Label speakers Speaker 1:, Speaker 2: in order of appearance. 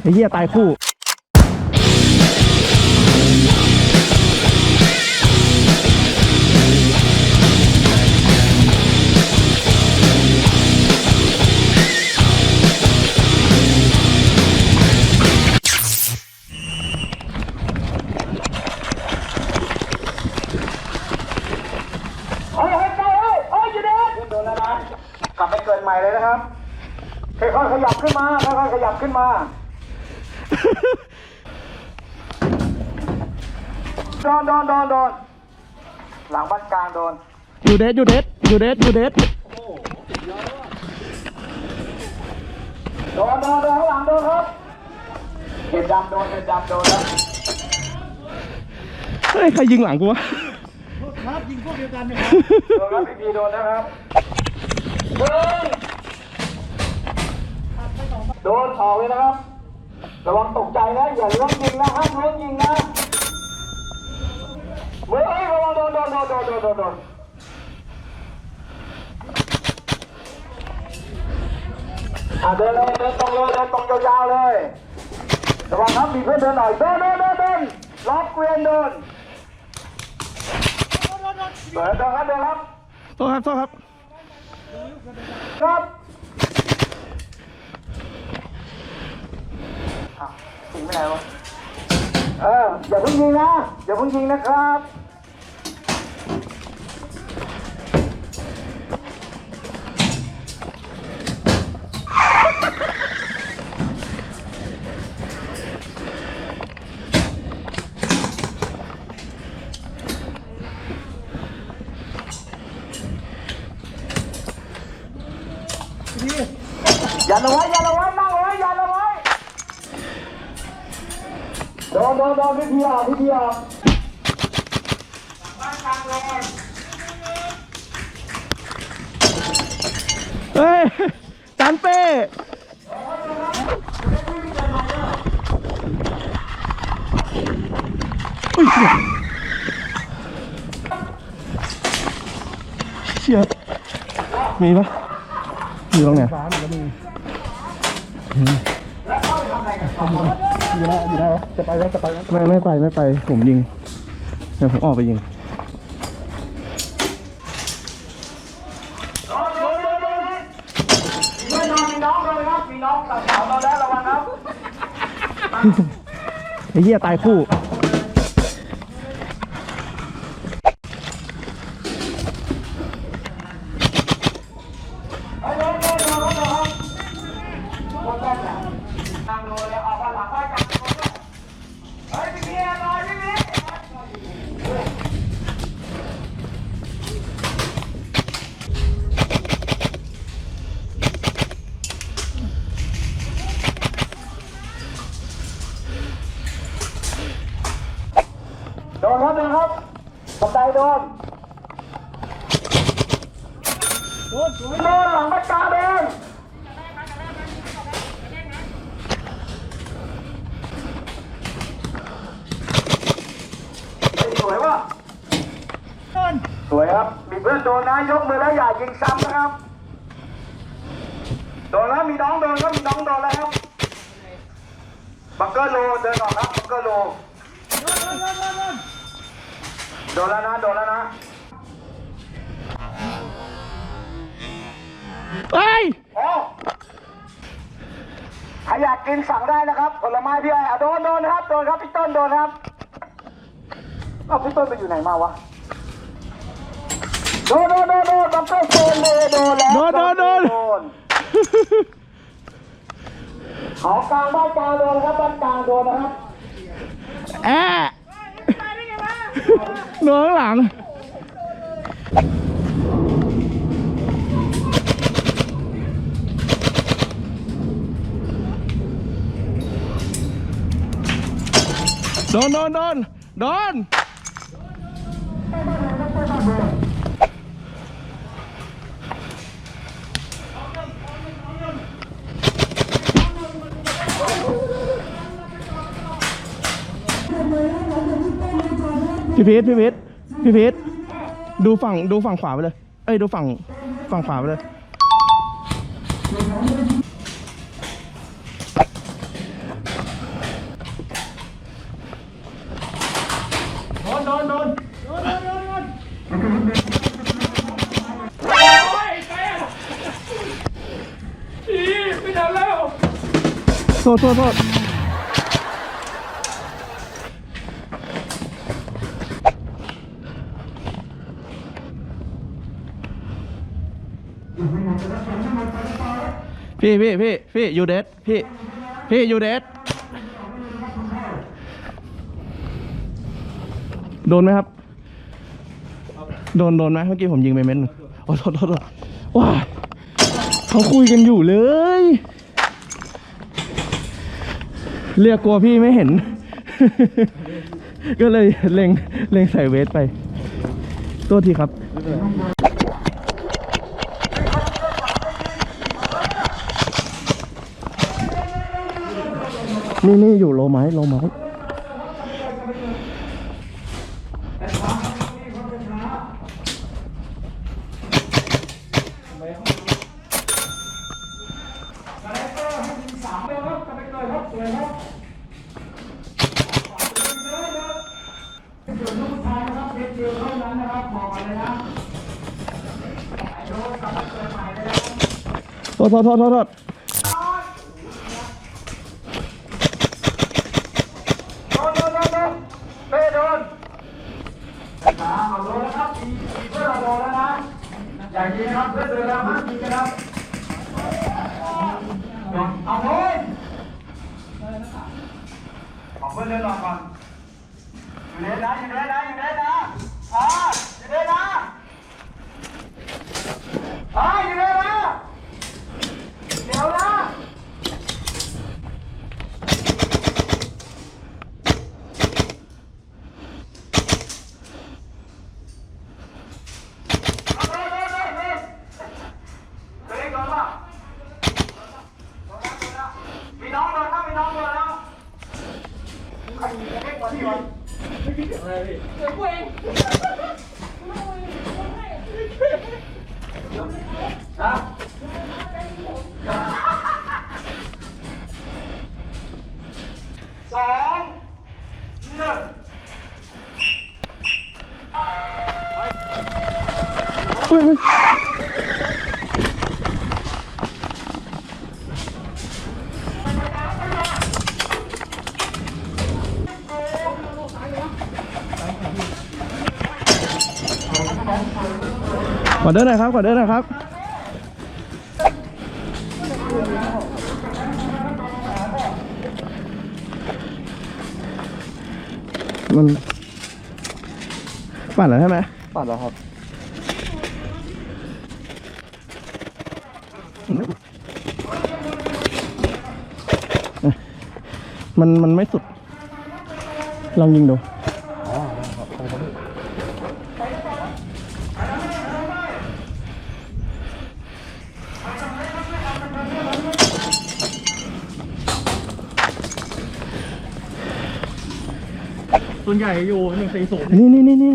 Speaker 1: ไอ้เหี้ยตายคู่
Speaker 2: ยๆขยับขึ้นมาโดนโดนโดนโดนหลังบ้านกลางโดน
Speaker 1: อยู่เดสอยู่เดสอยู่เดสอยู่เดส
Speaker 2: โดนโดนโดนข้างหลังโดนครับเห็ดดำโดนเห็ดดำโดนแล้ว
Speaker 1: เฮ้ยใครยิงหลังกูวะ
Speaker 2: โดนครับพี่พีโดนนะครับโดนโดนออกเลยนะครับ ระวังตกใจนะ อย่าล้วงยิงนะห้ามล้วงยิงนะเฮ้ยระวังโดนโดนโดนโดนโดนโดนโดนอะเดินเลยเดินตรงเลยเดินตรงยาวๆเลยระวังครับมีเพื่อนเดินหน่อยเดินเดินเดินเดินล็อกเกวียนเดินเดินเดินครับเดินครับ
Speaker 1: โทษครับโทษครับ
Speaker 2: ครับ อ้าวยิงไม่ได้วะเอออย่าเพิ่งยิงนะ อย่าเพิ่งยิงนะครับอย่าละไว้อย่าละไว้ โดนโดนโดนพี่พีออกพี่พีออก
Speaker 1: เฮ้ยจานเป้อุ้ยเชี่ยเชี่ยมีปะอยู่ตรงไหนฟ้ามีแล้วมี อยู่แล้อยู่แล้จะไปแล้วจะไปแล้วไม่ไม่ไปไม่ไปผมยิงเดี๋ยวผมออกไปยิง
Speaker 2: ไอ้เหี้ยตายคู่โดนมีเพื่อนนอนมีน้องโดนครับมีน้องสาวๆนอนแล้วระวังครับ
Speaker 1: ไอ้เหี้ยตายคู่
Speaker 2: เฮ้ยโดนโดนโดนโดนครับโดนกันนะนั่งโดนเลยออกมาหลังบ้านกันเฮ้ยพี่พีนอนพี่พีโดนครับโดนครับบันไดโดน โดนหลังประกาเดินสวยวะสวยครับ มีเพื่อนโดนนะยกมือแล้วอย่ายิงซ้ำนะครับ โดนแล้วมีน้องโดนครับมีน้องโดนแล้วครับ บังเกอร์โลเดินออกครับบังเกอร์โล โดนแล้วนะ โดนแล้วนะ
Speaker 1: เฮ้ย
Speaker 2: โอ้ใครอยากกินสั่งได้นะครับ ผลไม้พี่ไอ้อะโดนโดนนะครับ โดนครับพี่ต้นโดนครับเอ้าพี่ต้นไปอยู่ไหนมาวะ โดนโดนโดนโดนบังเกอร์โซนเลยโดนแล้ว
Speaker 1: โดนโดนโดน
Speaker 2: โดนเขากลางบ้านกลางโดนครับบ้านกลางโดนนะครับ
Speaker 1: แอะหนูข้างหลัง โดนโดนโดนโดนพี่พีทพี่พีทพี่พีทดูฝั่งดูฝั่งขวาไปเลย เอ้ยดูฝั่งฝั่งขวาไปเลย ษโทษโทษพี่พี่พี่พี่ยูเดสพี่พี่ยูเดสโดนไหมครับ โดนโดนไหมเมื่อกี้ผมยิงไปเม็ดหนึงโอ้โทษโทษโทษว้าเขาคุยกันอยู่เลย เรียกกลัวพี่ไม่เห็น ก็เลยเล็งเล็งใส่เวทไปตัวทีครับนี่นี่อยู่โลไม้โลไม้ โทษโทษโทษโทษโทษ
Speaker 2: โดนโดนโดนโดนเป้โดนขาเอดนแล้ครับเพื่อนเราโดนแล้วนะอย่ายิงนะครับเพื่อนเดินแล้วห้ามยิงนะครับเอาเพื่อนเอาเพื่อนเดินรอก่อนอยู่เลยนะอยู่เลยนะอยู่เลยนนะอ่าอยู่เลยนนะอ่าอยู่เลยนะเดี๋ยวนะ มีน้องโดนแล้วมีน้องโดนแล้วใครมีเล็กกว่าที่ก่อนไม่คิดอะไรพี่เดี๋ยวกูเองฮะสองหนึ่ง
Speaker 1: เฮ้ยเฮ้ย ขอเดินหน่อยครับขอเดินหน่อยครับ มันปั่นแล้วใช่ไหม
Speaker 3: ปัดแล้วครับ
Speaker 1: มันมันไม่สุด ลองยิงดู
Speaker 3: ส่วนใหญ่อยู่หนึ่งสี่ศูนย์
Speaker 1: นี่นี่นี่นี่